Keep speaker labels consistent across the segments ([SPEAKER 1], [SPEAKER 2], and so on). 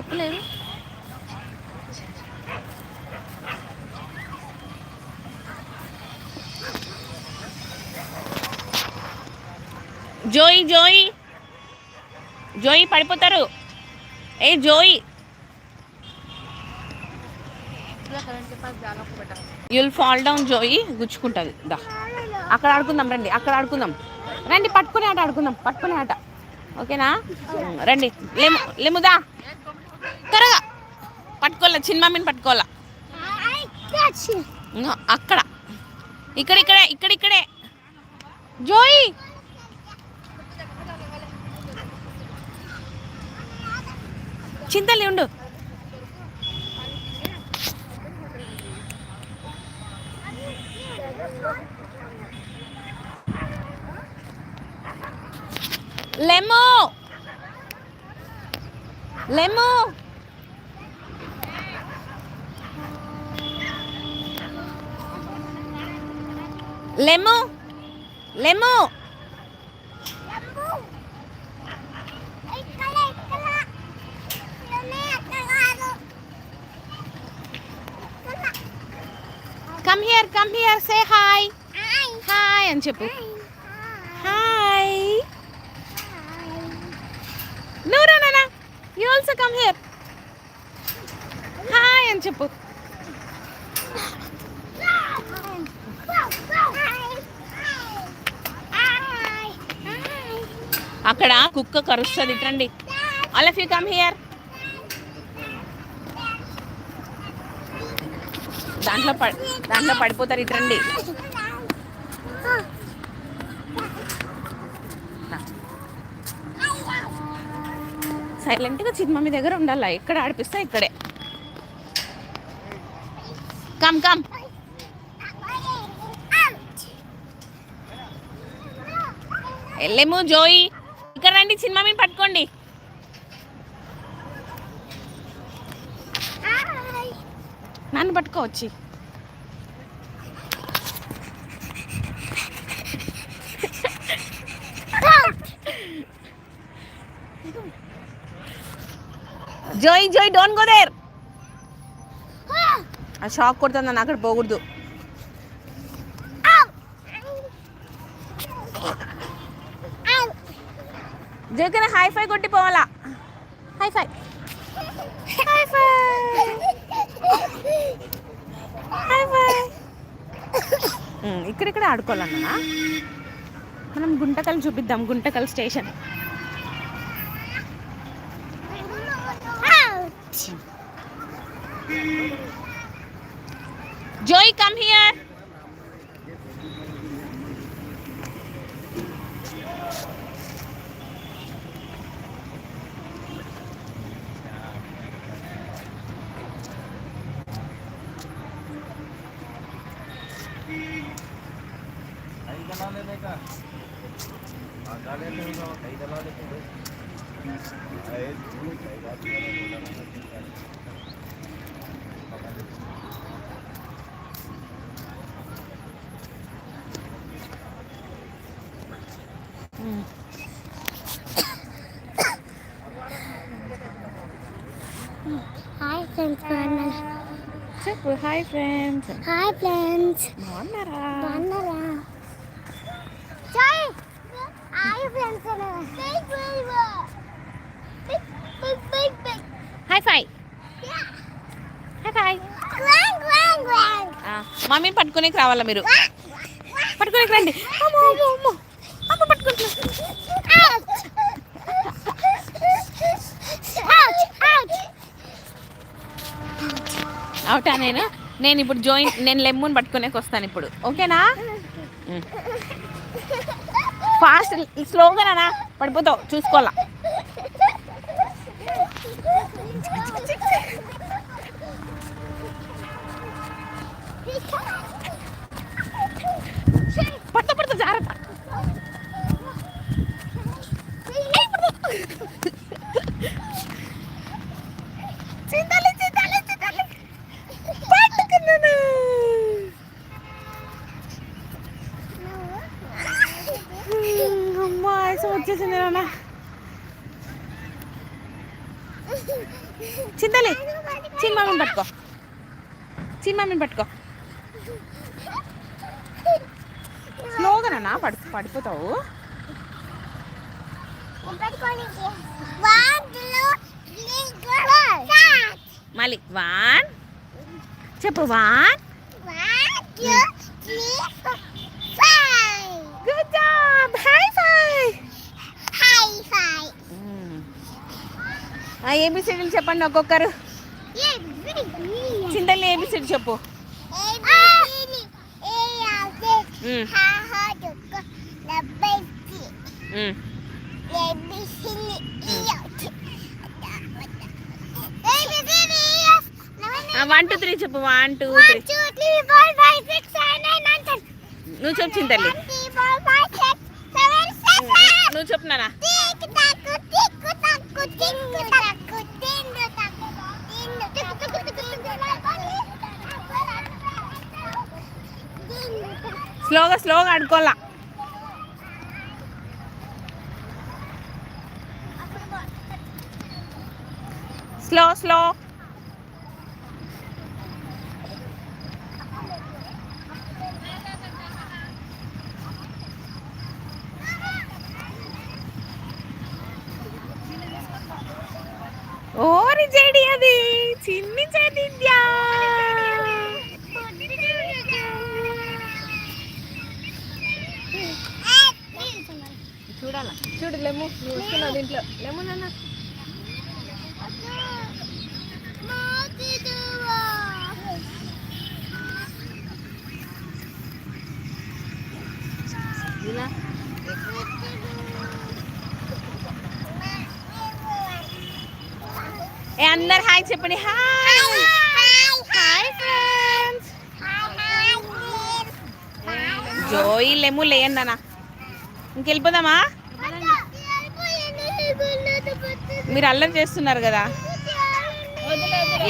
[SPEAKER 1] చెప్పలేదు. Joey Joey. జోయి పడిపోతారు. ఏ Joey. You'll fall down Joey. గుచ్చుకుంటుంది. దా. అక్కడ ఆడుకుందాం రండి. అక్కడ ఆడుకుందాం. రండి పట్టుకునే ఆట ఆడుకుందాం. పట్టుకునే ఆట. ఓకేనా? రండి. లేము లేముదా? త్వరగా పట్టుకోలే చిన్న మమ్మీని పట్టుకోలే అక్కడ. ఇక్కడ ఇక్కడే ఇక్కడ ఇక్కడే జోయి! చింతలి ఉండు. లెమో లెమో లెమో లెమో come here come here say hi hi అని చెప్పు hi no no no you also come here hi అని చెప్పు అక్కడ కుక్క కరుస్తుంది. ఇట్రండి all of you come here దాంట్లో పడి దాంట్లో పడిపోతారు. ఇట్రండి సైలెంట్గా చిన్న మమ్మీ దగ్గర ఉండాలి? ఎక్కడ ఆడిపిస్తే? ఇక్కడే. కమ్ కమ్ వెళ్ళేము జోయి. పట్టుకోండి చిన్న మమ్మీని పట్టుకోండి. నన్ను పట్టుకోవచ్చి Joey Joey don't go there ఆ షాక్ కొడుతుందని అక్కడ పోకూడదు. జోకన హై ఫై కొట్టి పోవాలా high five. High five. High five. ఇక్కడిక్కడ ఆడుకోవాలన్నా? మనం గుంటకల్ చూపిద్దాం Guntakal station. Joey come here
[SPEAKER 2] hi friends
[SPEAKER 1] చెప్పు. హాయ్ ఫ్రెండ్స్
[SPEAKER 2] హాయ్ ఫ్రెండ్స్
[SPEAKER 1] బాగున్నారా?
[SPEAKER 2] బాగున్నారా? చాయ్ hi friends
[SPEAKER 1] high five high five మమ్మీని పట్టుకునేకి రావాలా మీరు? పట్టుకునేకి రండి. అమ్మో అమ్మో. అమ్మ పట్టుకుంటున్నా. అవుతా నేను? నేను ఇప్పుడు జాయిన్ నేను లెమ్మూన్ పట్టుకునేకి వస్తాను ఇప్పుడు. ఓకేనా? ఫాస్ట్ స్లోగా నా పడిపోతావు. చూసుకోవాలా? పడతా పడతా జాగ్రత్త. వచ్చేసింది నాన్న చింతలే చిన్నమ్మని పట్టుకో. చిన్నమ్మని పట్టుకో. స్లోగా నాన్న పడి పడిపోతావు? మళ్ళీ వన్. చెప్పు one. Good job high five ఏబిసిడీలు చెప్పండి ఒక్కొక్కరు. చింతల్ని ఏబిసిడి చెప్పు. వన్ టూ త్రీ చెప్పు. వన్ టూ త్రీ నువ్వు చెప్పు చింతల్లి నువ్వు చెప్పు నాన్న. స్లోగా స్లోగా ఆడుకోవాలా? స్లో స్లో ఓరి చెడి అది చిన్ని చెడిద్యా చూడాలా చూడు లెమ్ము నువ్వు వస్తున్నావు దీంట్లో లెమ్ము నాన్న ఇలా ఏ అందరు హాయ్ చెప్పండి. హాయ్. Hi friends. జోయి లెమ్ము లేయండి అన్న ఇంకెళ్ళిపోదామా? మీరు అల్లరి చేస్తున్నారు కదా.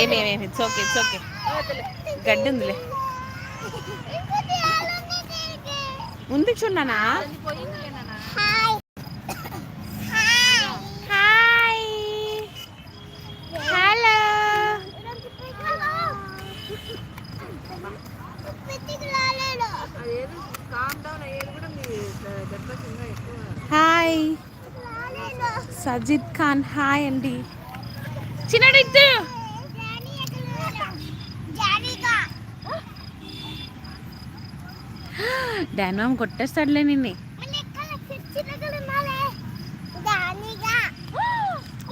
[SPEAKER 1] ఏమేమేమి ఇట్స్ ఓకే ఇట్స్ ఓకే గడ్డి ఉందిలే. ఉంది చూడనా సజిద్ ఖాన్ హాయ్ అండి. చిన్నడు డాన్ మామ కొట్టేస్తాడులే నిన్ను.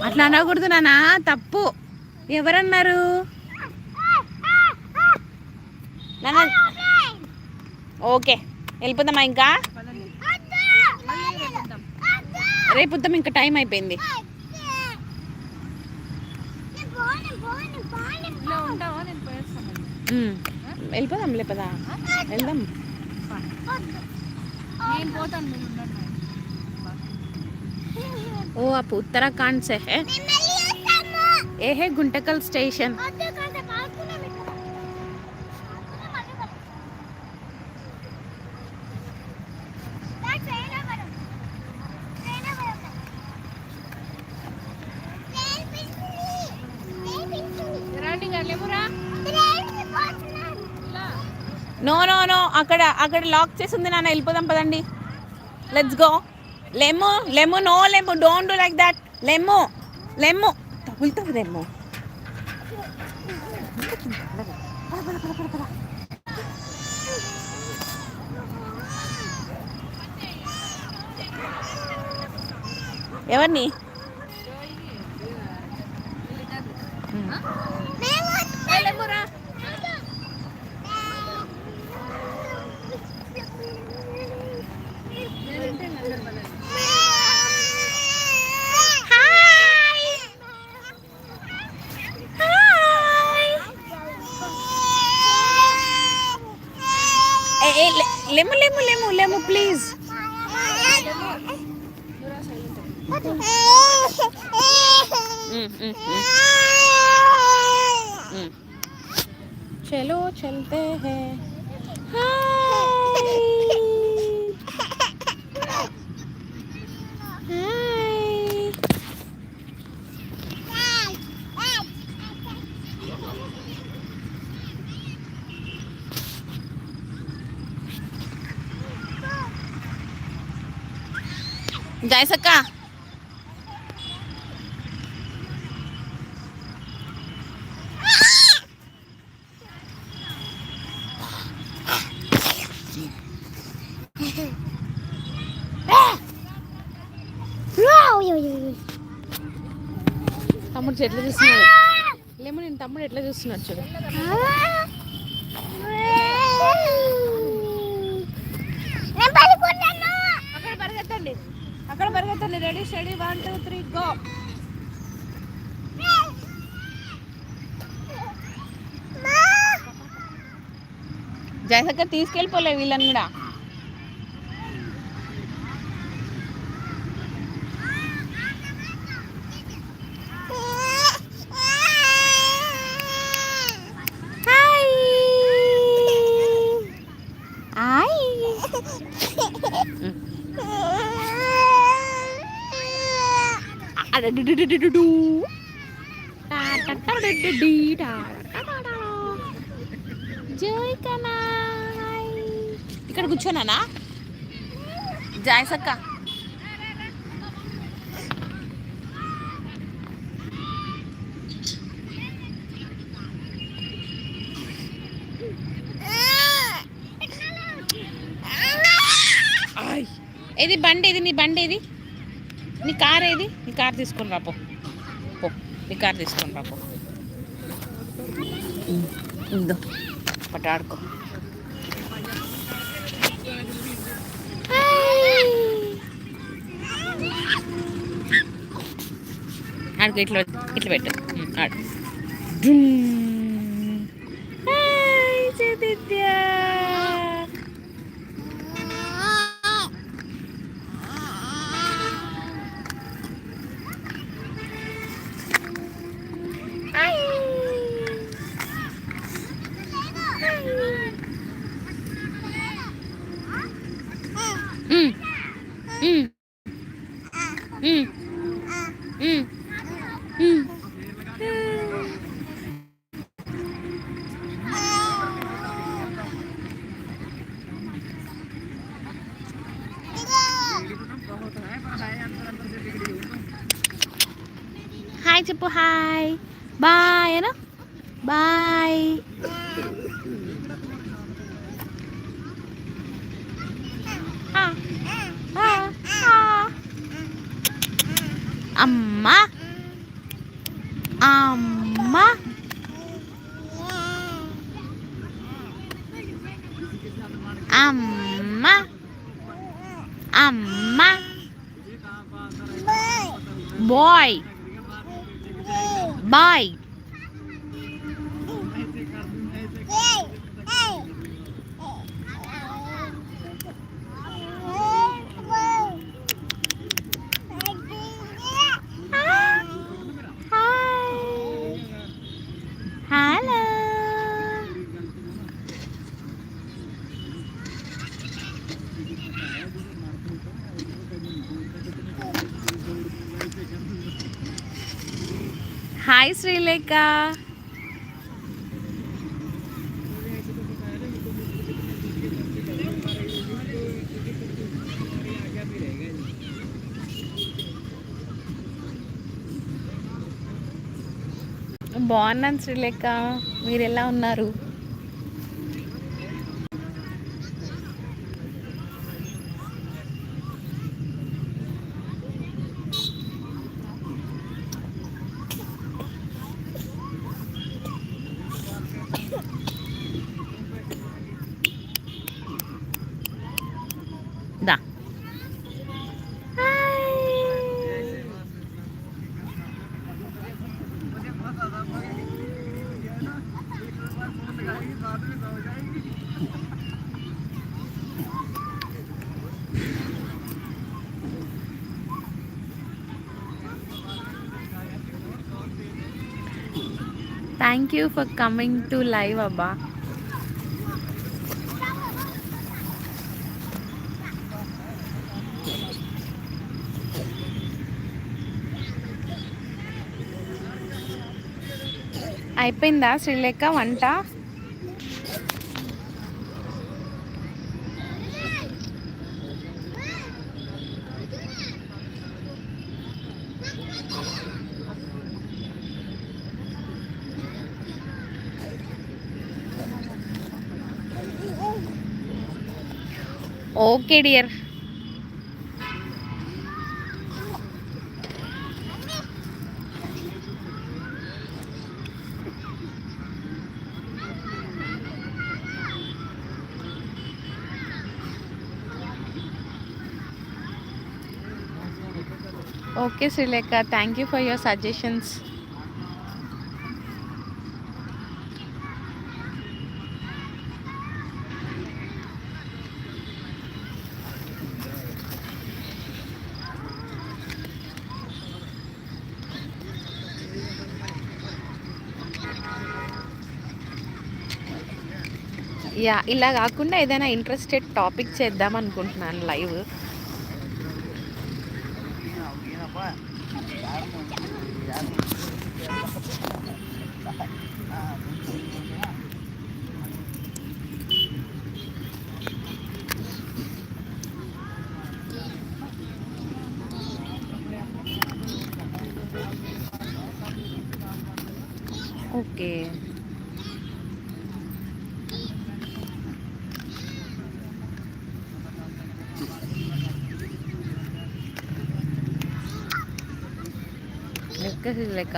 [SPEAKER 1] అట్లా అనకూడదు నాన్న తప్పు. ఎవరన్నారు? ఓకే వెళ్ళిపోదామా ఇంకా? రేపు వద్దాం ఇంకా టైం అయిపోయింది. వెళ్ళిపోదాం లేపదా? వెళ్దాం. ఓ అప్పు ఉత్తరాఖండ్ సెహే ఏహే Guntakal station. No no no అక్కడ అక్కడ లాక్ చేసి ఉంది నాన్న. వెళ్ళిపోదాం పదండి. లెట్స్ గో లెమ్ము లెమ్ము నో లెమ్ము డోంట్ డూ లైక్ దట్ లెమ్ము లెమ్ము తగులుతుంది లెమ్ము ఎవరిని? జాయసక్క తమ్ముడు ఎట్లా చూస్తున్నాడు. లేమో నేను తమ్ముడు ఎట్లా చూస్తున్నాడు చూడు
[SPEAKER 2] నేను పడుకున్నాను
[SPEAKER 1] అక్కడ పరిగెత్తండి అక్కడ పరిగెత్తండి రెడీ స్టడీ త్రీ గో జయసక్క తీసుకెళ్ళిపోలే వీళ్ళని కూడా అడడుడుడుడుడు. టా టా టా డుడుడి టా టా టా టా. జై కనాయ్. ఇక్కడ కూర్చోనా జాయసక్క. ఆయ్. ఏది బండి ఇది నీ బండి ఇది నీ కార్ ఏది? నీ కార్ తీసుకొని రాపో పో. పో. నీ కార్ తీసుకొని రా పో. ఇందో పట్టాడుకో. ఆడుకో ఇట్లా ఇట్లా పెట్టు. ఆడు. Hi, um, um. హాయ్ చెప్పు హాయ్ బాయ్ అను బాయ్ అమ్మ అమ్మ అమ్మ అమ్మ బాయ్ బాయ్ హాయ్ శ్రీలేఖ. బాగున్నాను శ్రీలేఖ. మీరు ఎలా ఉన్నారు దా thank you for coming to live అబ్బా. అయిపోయిందా శ్రీలేఖ వంట? okay dear Okay, Srileka, thank you for your suggestions. Yeah ఇలా కాకుండా ఏదైనా ఇంట్రెస్టెడ్ టాపిక్ చేద్దాం అనుకుంటున్నాను లైవ్ ఓకే లెక్క లెక్క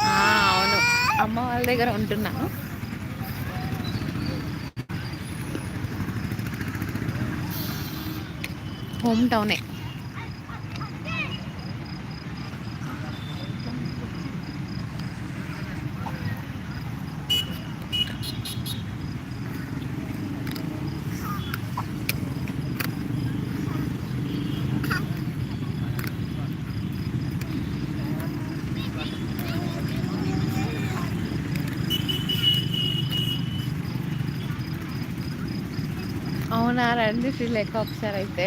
[SPEAKER 1] ఆ, అవును అమ్మ వాళ్ళ దగ్గర ఉంటున్నాను హోమ్ టౌనే. అవునా రండి శ్రీలేఖ ఒకసారి అయితే.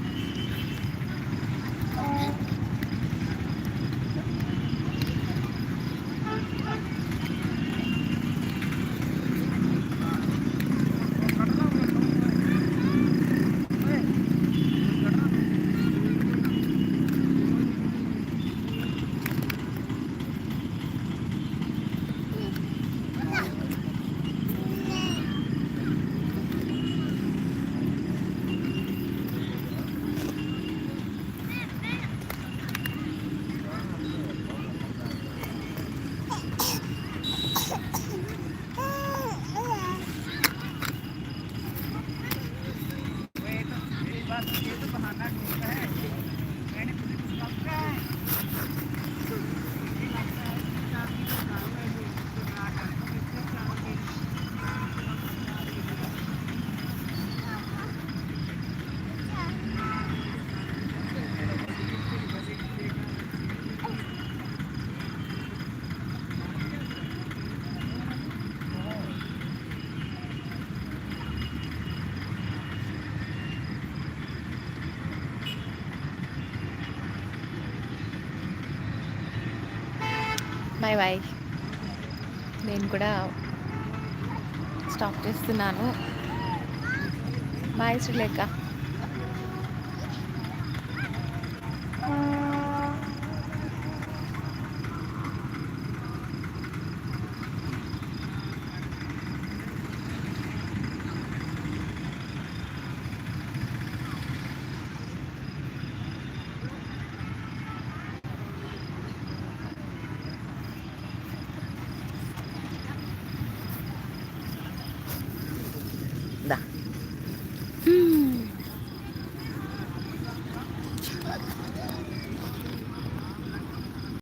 [SPEAKER 1] Bye bye. నేను కూడా స్టాప్ చేస్తున్నాను. బాయ్ శ్రీలేఖ.